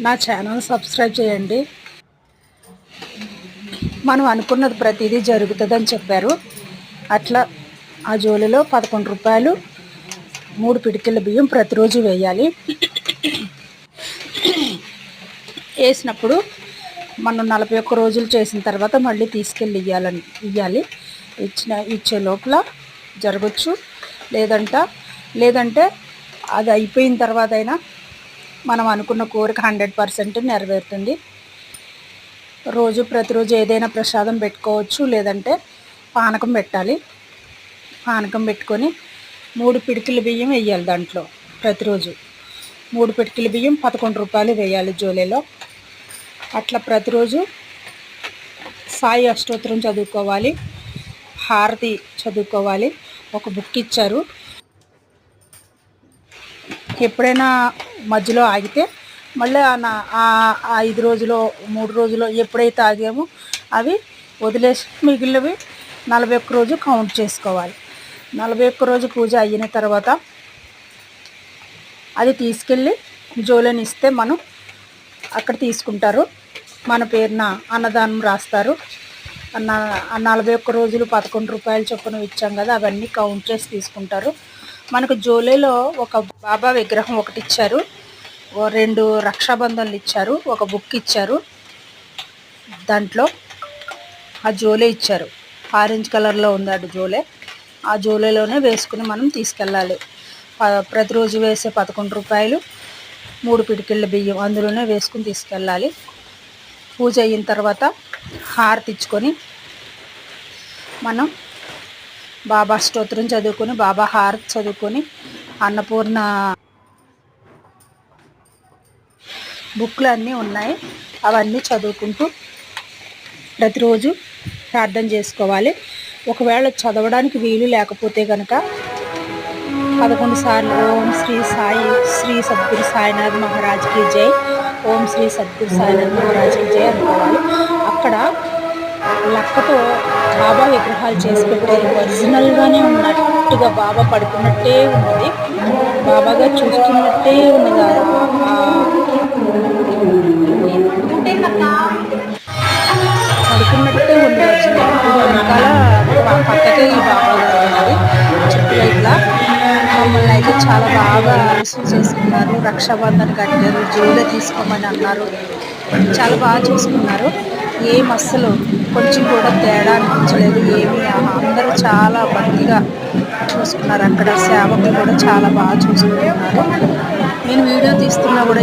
నా channel subscribe చేయండి. మనం అనుకున్నది ప్రతిదీ జరుగుతుందని చెప్పారు. అట్లా ఆ జోలిలో పదకొండు రూపాయలు మూడు పిడికిల బియ్యం ప్రతిరోజు వేయాలి. వేసినప్పుడు మనం నలభై ఒక్క రోజులు చేసిన తర్వాత మళ్ళీ తీసుకెళ్ళి ఇవ్వాలని ఇవ్వాలి ఇచ్చిన ఇచ్చే లోపల జరగచ్చు. లేదంట లేదంటే అది అయిపోయిన తర్వాత అయినా మనం అనుకున్న కోరిక హండ్రెడ్ పర్సెంట్ నెరవేరుతుంది. రోజు ప్రతిరోజు ఏదైనా ప్రసాదం పెట్టుకోవచ్చు లేదంటే పానకం పెట్టాలి. పానకం పెట్టుకొని మూడు పిడికిల బియ్యం వేయాలి దాంట్లో ప్రతిరోజు. మూడు పిడికిల బియ్యం పదకొండు రూపాయలు వేయాలి జోలేలో. అట్లా ప్రతిరోజు సాయి అష్టోత్తరం చదువుకోవాలి హారతి చదువుకోవాలి. ఒక బుక్ ఇచ్చారు. ఎప్పుడైనా మధ్యలో ఆగితే మళ్ళీ ఆ నా- ఐదు రోజులు మూడు రోజులు ఎప్పుడైతే ఆగామో అవి వదిలేసి మిగిలినవి నలభై ఒక్క రోజు కౌంట్ చేసుకోవాలి. నలభై ఒక్క రోజు పూజ అయిన తర్వాత అది తీసుకెళ్ళి జోలని ఇస్తే మనం అక్కడ తీసుకుంటారు. మన పేరున అన్నదానం రాస్తారు. నా నలభై ఒక్క రోజులు పదకొండు రూపాయలు చొప్పున ఇచ్చాం కదా అవన్నీ కౌంట్ చేసి తీసుకుంటారు. మనకు జోలేలో ఒక బాబా విగ్రహం ఒకటి ఇచ్చారు. రెండు రక్షాబంధన్లు ఇచ్చారు ఒక బుక్ ఇచ్చారు. దాంట్లో ఆ జోలే ఇచ్చారు. ఆరెంజ్ కలర్లో ఉంది అటు జోలే. ఆ జోలేలోనే వేసుకుని మనం తీసుకెళ్ళాలి. ప్రతిరోజు వేసే పదకొండు రూపాయలు మూడు పిడికిళ్ళ బియ్యం అందులోనే వేసుకుని తీసుకెళ్ళాలి. పూజ అయిన తర్వాత హారతి ఇచ్చుకొని మనం బాబా స్తోత్రం చదువుకొని బాబా హారతి చదువుకొని అన్నపూర్ణ బుక్లు అన్నీ ఉన్నాయి. అవన్నీ చదువుకుంటూ ప్రతిరోజు ప్రార్థన చేసుకోవాలి. ఒకవేళ చదవడానికి వీలు లేకపోతే కనుక పదకొండు సార్లు ఓం శ్రీ సాయి శ్రీ సద్గురు సాయినాథ్ మహారాజ్కి జై. ఓం శ్రీ సద్గురు సాయినాథ్ మహారాజ్కి జై అనుకోవాలి. అక్కడ లక్కతో బాబా విగ్రహాలు చేసి పెట్టారు ఒరిజినల్గానే ఉన్నట్టుగా బాబా పడుకున్నట్టే ఉన్నది బాబాగా చూస్తున్నట్టే ఉన్నది పడుకున్నట్టే ఉంది వెనకాల పక్కకే ఈ బాబా ఉన్నది చుట్టూ ఇట్లా మమ్మల్ని అయితే చాలా బాగా రిసీవ్ చేసుకున్నారు రక్షాబంధన్ కట్టారు జోలే తీసుకోమని అన్నారు చాలా బాగా చూసుకున్నారు ఏం అస్సలు కొంచెం కూడా తేడా అనిపించలేదు ఏమి అందరూ చాలా భక్తిగా చూసుకున్నారు అక్కడ సేవకులు కూడా చాలా బాగా చూసుకుంటున్నారు నేను వీడియో తీస్తున్నా కూడా